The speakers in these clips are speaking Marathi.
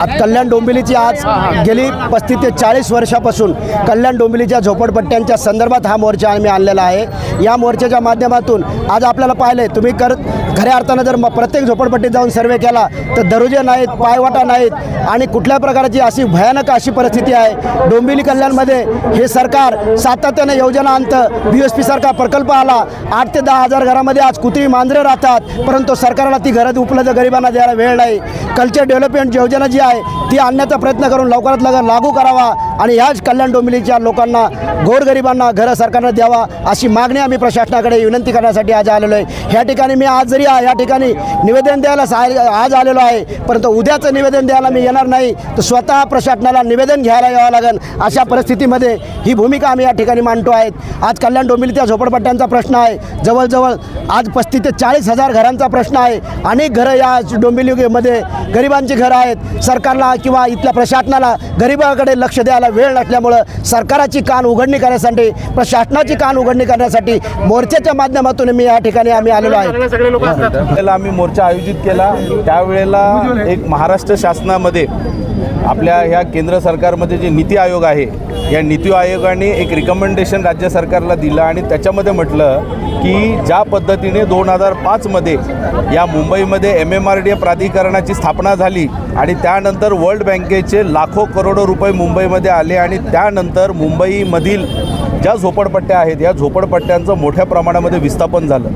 आज कल्याण डोंबिवलीची आज गेली पस्तीस ते चाळीस वर्षापासून कल्याण डोंबिवलीच्या झोपडपट्ट्यांच्या संदर्भात हा मोर्चा आम्ही आणलेला आहे. या मोर्चाच्या माध्यमातून आज आपल्याला पाहिले तुम्ही कर खऱ्या अर्थानं जर म- प्रत्येक झोपडपट्टीत जाऊन सर्वे केला तर दरुजे नाहीत पायवाटा नाहीत आणि कुठल्या प्रकारची अशी भयानक अशी परिस्थिती आहे. डोंबिवली कल्याणमध्ये हे सरकार सातत्याने योजना आणतं बी एस पी सारखा प्रकल्प आला आठ ते दहा हजार घरामध्ये आज कुत्री मांजरे राहतात परंतु सरकारला ती घरं उपलब्ध गरिबांना द्यायला वेळ नाही. कल्चर डेव्हलपमेंट योजना जी आहे ती आणण्याचा प्रयत्न करून लवकरात लवकर लागू करावा. आणि ह्याच कल्याण डोंबिवलीच्या लोकांना गोरगरिबांना घरं सरकारनं द्यावा अशी मागणी आम्ही प्रशासनाकडे विनंती करण्यासाठी आज आलेलो आहे. ह्या ठिकाणी मी आज जरी या ठिकाणी निवेदन द्यायला आज आलेलो आहे परंतु उद्याचं निवेदन द्यायला मी येणार नाही तर स्वतः प्रशासनाला निवेदन घ्यायला यावं लागेल अशा परिस्थितीमध्ये ही भूमिका आम्ही या ठिकाणी मांडतो आहेत आज कल्याण डोंबिलीच्या झोपडपट्ट्यांचा प्रश्न आहे. जवळजवळ आज पस्तीस ते चाळीस हजार घरांचा प्रश्न आहे. अनेक घरं या डोंबिवलीमध्ये गरिबांची घरं आहेत. सरकारला किंवा इथल्या प्रशासनाला गरिबाकडे लक्ष द्यायला वेळ नसल्यामुळं सरकाराची कान उघडणी करण्यासाठी प्रशासनाची कान उघडणी करण्यासाठी मोर्चाच्या माध्यमातून मी या ठिकाणी आम्ही आलेलो आहे. आम्ही मोर्चा आयोजित केला. त्यावेळेला एक महाराष्ट्र शासनामध्ये आपल्या ह्या केंद्र सरकारमध्ये जे नीती आयोग आहे या नीती आयोगाने एक रिकमेंडेशन राज्य सरकारला दिलं आणि त्याच्यामध्ये म्हटलं की ज्या पद्धतीने दोन हजार पाचमध्ये या मुंबईमध्ये एम एम आर डी प्राधिकरणाची स्थापना झाली आणि त्यानंतर वर्ल्ड बँकेचे लाखो करोडो रुपये मुंबईमध्ये आले आणि त्यानंतर मुंबईमधील ज्या झोपडपट्ट्या आहेत या झोपडपट्ट्यांचं मोठ्या प्रमाणामध्ये विस्थापन झालं.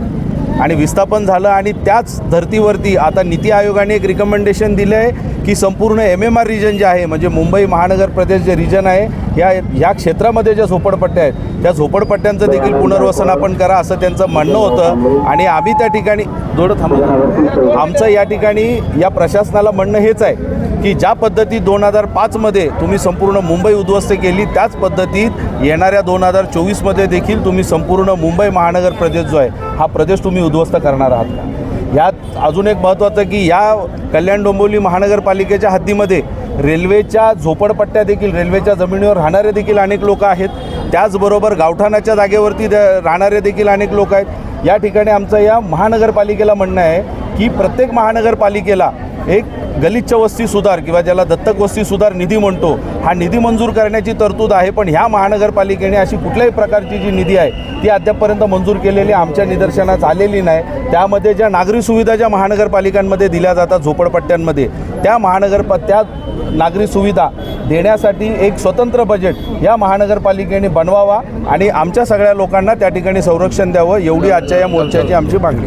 आणि विस्थापन झालं आणि त्याच धर्तीवरती आता नीती आयोगाने एक रिकमेंडेशन दिलं आहे की संपूर्ण एम एम आर रिजन जे आहे म्हणजे मुंबई महानगर प्रदेश जे रिजन आहे या या क्षेत्रामध्ये ज्या झोपडपट्ट्या आहेत त्या झोपडपट्ट्यांचं देखील पुनर्वसन आपण करा असं त्यांचं म्हणणं होतं. आणि आम्ही त्या ठिकाणी थोडं थांबतो आमचं या ठिकाणी या प्रशासनाला म्हणणं हेच आहे की ज्या पद्धतीत दोन हजार पाचमध्ये तुम्ही संपूर्ण मुंबई उद्ध्वस्त केली त्याच पद्धतीत येणाऱ्या दोन हजार चोवीसमध्ये देखील तुम्ही संपूर्ण मुंबई महानगर प्रदेश जो आहे हा प्रदेश तुम्ही उद्ध्वस्त करणार आहात का? यात अजून एक महत्त्वाचं की या कल्याण डोंबिवली महानगरपालिकेच्या हद्दीमध्ये रेल्वेच्या झोपडपट्ट्या देखील रेल्वेच्या जमिनीवर राहणारे देखील अनेक लोक आहेत. त्याचबरोबर गावठाणाच्या जागेवरती द- राहणारे देखील अनेक लोक आहेत. या ठिकाणी आमचं या महानगरपालिकेला म्हणणं आहे की प्रत्येक महानगरपालिकेला एक गलिच्छ वस्ती सुधार किंवा ज्याला दत्तक वस्ती सुधार निधी म्हणतो हा निधी मंजूर करण्याची तरतूद आहे. पण ह्या महानगरपालिकेने अशी कुठल्याही प्रकारची जी निधी आहे ती अद्यापपर्यंत मंजूर केलेली आमच्या निदर्शनास आलेली नाही. त्यामध्ये ज्या नागरी सुविधा ज्या महानगरपालिकांमध्ये दिल्या जातात झोपडपट्ट्यांमध्ये त्या महानगरप त्या नागरी सुविधा देण्यासाठी एक स्वतंत्र बजेट या महानगरपालिकेने बनवावा आणि आमच्या सगळ्या लोकांना त्या ठिकाणी संरक्षण द्यावं एवढी आजच्या या मोर्चाची आमची मागणी.